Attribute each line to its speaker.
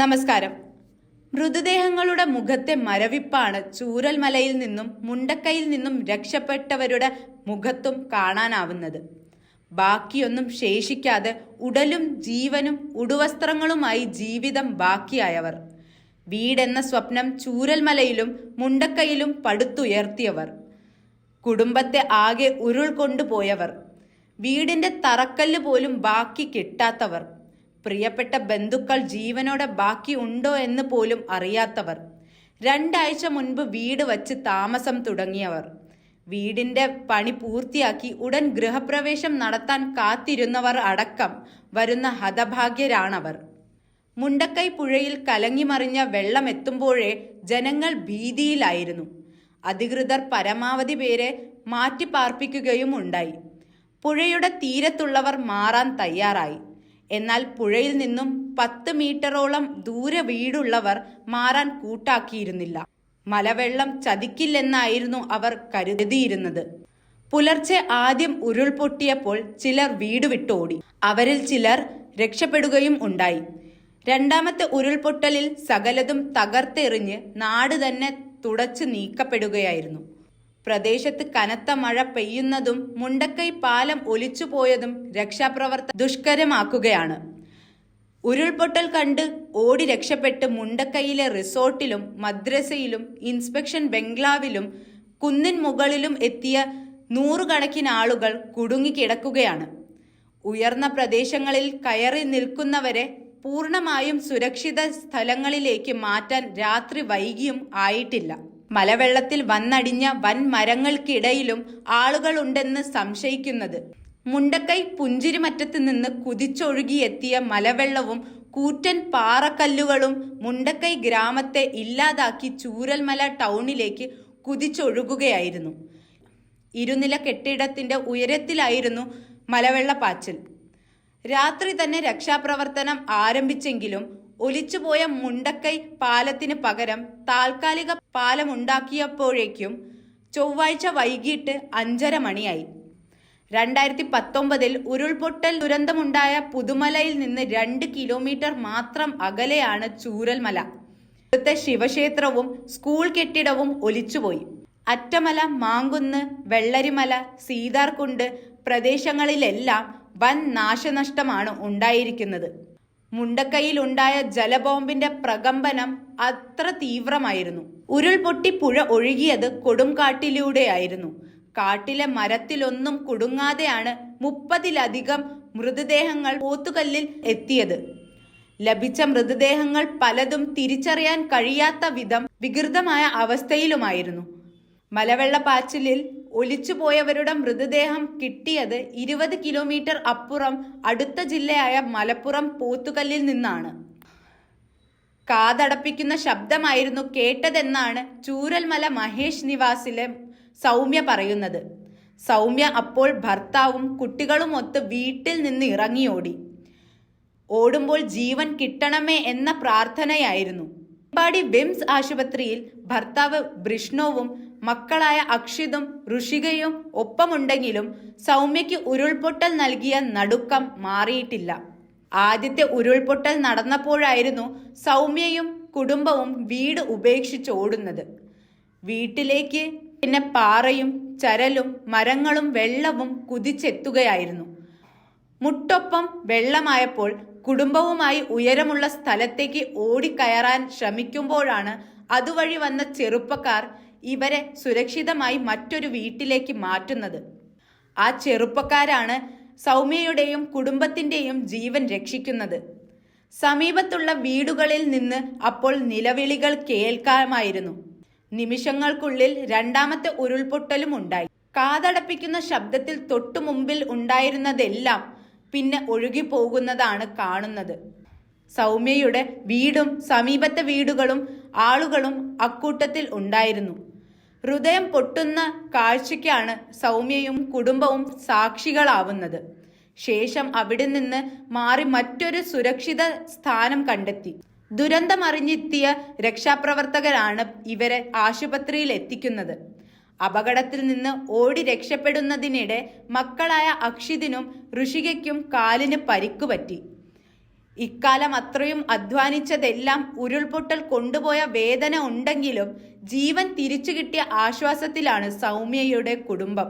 Speaker 1: നമസ്കാരം. മൃതദേഹങ്ങളുടെ മുഖത്തെ മരവിപ്പാണ് ചൂരൽമലയിൽ നിന്നും മുണ്ടക്കയിൽ നിന്നും രക്ഷപ്പെട്ടവരുടെ മുഖത്തും കാണാനാവുന്നത്. ബാക്കിയൊന്നും ശേഷിക്കാതെ ഉടലും ജീവനും ഉടുവസ്ത്രങ്ങളുമായി ജീവിതം ബാക്കിയായവർ. വീടെന്ന സ്വപ്നം ചൂരൽമലയിലും മുണ്ടക്കയിലും പടുത്തുയർത്തിയവർ. കുടുംബത്തെ ആകെ ഉരുൾ കൊണ്ടുപോയവർ വീടിന്റെ തറക്കല്ല് പോലും ബാക്കി കിട്ടാത്തവർ. പ്രിയപ്പെട്ട ബന്ധുക്കൾ ജീവനോടെ ബാക്കി ഉണ്ടോ എന്ന് പോലും അറിയാത്തവർ. രണ്ടാഴ്ച മുൻപ് വീട് വച്ച് താമസം തുടങ്ങിയവർ. വീടിന്റെ പണി പൂർത്തിയാക്കി ഉടൻ ഗൃഹപ്രവേശം നടത്താൻ കാത്തിരുന്നവർ അടക്കം വരുന്ന ഹതഭാഗ്യരാണവർ. മുണ്ടക്കൈ പുഴയിൽ കലങ്ങിമറിഞ്ഞ വെള്ളം എത്തുമ്പോഴേ ജനങ്ങൾ ഭീതിയിലായിരുന്നു. അധികൃതർ പരമാവധി പേരെ മാറ്റിപ്പാർപ്പിക്കുകയും ഉണ്ടായി. പുഴയുടെ തീരത്തുള്ളവർ മാറാൻ തയ്യാറായി. എന്നാൽ പുഴയിൽ നിന്നും പത്ത് മീറ്ററോളം ദൂരെ വീടുള്ളവർ മാറാൻ കൂട്ടാക്കിയിരുന്നില്ല. മലവെള്ളം ചതിക്കില്ലെന്നായിരുന്നു അവർ കരുതിയിരുന്നത്. പുലർച്ചെ ആദ്യം ഉരുൾപൊട്ടിയപ്പോൾ ചിലർ വീട് വിട്ടോടി. അവരിൽ ചിലർ രക്ഷപ്പെടുകയും ഉണ്ടായി. രണ്ടാമത്തെ ഉരുൾപൊട്ടലിൽ സകലതും തകർത്തെറിഞ്ഞ് നാട് തന്നെ തുടച്ചു നീക്കപ്പെടുകയായിരുന്നു. പ്രദേശത്ത് കനത്ത മഴ പെയ്യുന്നതും മുണ്ടക്കൈ പാലം ഒലിച്ചുപോയതും രക്ഷാപ്രവർത്തന ദുഷ്കരമാക്കുകയാണ്. ഉരുൾപൊട്ടൽ കണ്ട് ഓടി രക്ഷപ്പെട്ട് മുണ്ടക്കൈയിലെ റിസോർട്ടിലും മദ്രസയിലും ഇൻസ്പെക്ഷൻ ബംഗ്ലാവിലും കുന്നിൻ മുകളിലും എത്തിയ നൂറുകണക്കിന് ആളുകൾ കുടുങ്ങിക്കിടക്കുകയാണ്. ഉയർന്ന പ്രദേശങ്ങളിൽ കയറി നിൽക്കുന്നവരെ പൂർണമായും സുരക്ഷിത സ്ഥലങ്ങളിലേക്ക് മാറ്റാൻ രാത്രി വൈകിയും ആയിട്ടില്ല. മലവെള്ളത്തിൽ വന്നടിഞ്ഞ വൻ മരങ്ങൾക്കിടയിലും ആളുകളുണ്ടെന്ന് സംശയിക്കുന്നത്. മുണ്ടക്കൈ പുഞ്ചിരിമറ്റത്ത് നിന്ന് കുതിച്ചൊഴുകിയെത്തിയ മലവെള്ളവും കൂറ്റൻ പാറക്കല്ലുകളും മുണ്ടക്കൈ ഗ്രാമത്തെ ഇല്ലാതാക്കി ചൂരൽമല ടൗണിലേക്ക് കുതിച്ചൊഴുകുകയായിരുന്നു. ഇരുനില കെട്ടിടത്തിന്റെ ഉയരത്തിലായിരുന്നു മലവെള്ളപ്പാച്ചിൽ. രാത്രി തന്നെ രക്ഷാപ്രവർത്തനം ആരംഭിച്ചെങ്കിലും ഒലിച്ചുപോയ മുണ്ടക്കൈ പാലത്തിന് പകരം താൽക്കാലിക പാലമുണ്ടാക്കിയപ്പോഴേക്കും ചൊവ്വാഴ്ച വൈകിട്ട് അഞ്ചര മണിയായി. രണ്ടായിരത്തി പത്തൊമ്പതിൽ ഉരുൾപൊട്ടൽ ദുരന്തമുണ്ടായ പുതുമലയിൽ നിന്ന് രണ്ട് കിലോമീറ്റർ മാത്രം അകലെയാണ് ചൂരൽമല. ഇവിടുത്തെ ശിവക്ഷേത്രവും സ്കൂൾ കെട്ടിടവും ഒലിച്ചുപോയി. അറ്റമല മാങ്കുന്ന് വെള്ളരിമല സീതാർകുണ്ട് പ്രദേശങ്ങളിലെല്ലാം വൻ നാശനഷ്ടമാണ് ഉണ്ടായിരിക്കുന്നത്. മുണ്ടക്കൈയിൽ ഉണ്ടായ ജലബോംബിന്റെ പ്രകമ്പനം അത്ര തീവ്രമായിരുന്നു. ഉരുൾപൊട്ടി പുഴ ഒഴുകിയത് കൊടുംകാട്ടിലൂടെയായിരുന്നു. കാട്ടിലെ മരത്തിലൊന്നും കുടുങ്ങാതെയാണ് മുപ്പതിലധികം മൃതദേഹങ്ങൾ പോത്തുകല്ലിൽ എത്തിയത്. ലഭിച്ച മൃതദേഹങ്ങൾ പലതും തിരിച്ചറിയാൻ കഴിയാത്ത വിധം വികൃതമായ അവസ്ഥയിലുമായിരുന്നു. മലവെള്ളപ്പാച്ചിലിൽ ഒലിച്ചുപോയവരുടെ മൃതദേഹം കിട്ടിയത് ഇരുപത് കിലോമീറ്റർ അപ്പുറം അടുത്ത ജില്ലയായ മലപ്പുറം പോത്തുകല്ലിൽ നിന്നാണ്. കാതടപ്പിക്കുന്ന ശബ്ദമായിരുന്നു കേട്ടതെന്നാണ് ചൂരൽമല മഹേഷ് നിവാസിലെ സൗമ്യ പറയുന്നത്. സൗമ്യ അപ്പോൾ ഭർത്താവും കുട്ടികളുമൊത്ത് വീട്ടിൽ നിന്ന് ഇറങ്ങിയോടി. ഓടുമ്പോൾ ജീവൻ കിട്ടണമേ എന്ന പ്രാർത്ഥനയായിരുന്നു. പാടി വിംസ് ആശുപത്രിയിൽ ഭർത്താവ് ബ്രിഷ്ണോവും മക്കളായ അക്ഷിതും ഋഷികയും ഒപ്പമുണ്ടെങ്കിലും സൗമ്യയ്ക്ക് ഉരുൾപൊട്ടൽ നൽകിയ നടുക്കം മാറിയിട്ടില്ല. ആദ്യത്തെ ഉരുൾപൊട്ടൽ നടന്നപ്പോഴായിരുന്നു സൗമ്യയും കുടുംബവും വീട് ഉപേക്ഷിച്ച് ഓടുന്നത്. വീട്ടിലേക്ക് പിന്നെ പാറയും ചരലും മരങ്ങളും വെള്ളവും കുതിച്ചെത്തുകയായിരുന്നു. മുട്ടൊപ്പം വെള്ളമായപ്പോൾ കുടുംബവുമായി ഉയരമുള്ള സ്ഥലത്തേക്ക് ഓടിക്കയറാൻ ശ്രമിക്കുമ്പോഴാണ് അതുവഴി വന്ന ചെറുപ്പക്കാർ ഇവരെ സുരക്ഷിതമായി മറ്റൊരു വീട്ടിലേക്ക് മാറ്റുന്നത്. ആ ചെറുപ്പക്കാരാണ് സൗമ്യയുടെയും കുടുംബത്തിന്റെയും ജീവൻ രക്ഷിക്കുന്നത്. സമീപത്തുള്ള വീടുകളിൽ നിന്ന് അപ്പോൾ നിലവിളികൾ കേൾക്കാമായിരുന്നു. നിമിഷങ്ങൾക്കുള്ളിൽ രണ്ടാമത്തെ ഉരുൾപൊട്ടലും ഉണ്ടായി. കാതടപ്പിക്കുന്ന ശബ്ദത്തിൽ തൊട്ടു മുമ്പിൽ ഉണ്ടായിരുന്നതെല്ലാം പിന്നെ ഒഴുകിപ്പോകുന്നതാണ് കാണുന്നത്. സൗമ്യയുടെ വീടും സമീപത്തെ വീടുകളും ആളുകളും അക്കൂട്ടത്തിൽ ഉണ്ടായിരുന്നു. ഹൃദയം പൊട്ടുന്ന കാഴ്ചയ്ക്കാണ് സൗമ്യയും കുടുംബവും സാക്ഷികളാവുന്നത്. ശേഷം അവിടെ നിന്ന് മാറി മറ്റൊരു സുരക്ഷിത സ്ഥാനം കണ്ടെത്തി. ദുരന്തമറിഞ്ഞെത്തിയ രക്ഷാപ്രവർത്തകരാണ് ഇവരെ ആശുപത്രിയിൽ എത്തിക്കുന്നത്. അപകടത്തിൽ നിന്ന് ഓടി രക്ഷപ്പെടുന്നതിനിടെ മക്കളായ അക്ഷിതിനും ഋഷികയ്ക്കും കാലിന് പരിക്കുപറ്റി ഇക്കാലം അത്രയും അധ്വാനിച്ചതെല്ലാം ഉരുൾപൊട്ടൽ കൊണ്ടുപോയ വേദന ഉണ്ടെങ്കിലും ജീവൻ തിരിച്ചു കിട്ടിയ ആശ്വാസത്തിലാണ് സൗമ്യയുടെ കുടുംബം.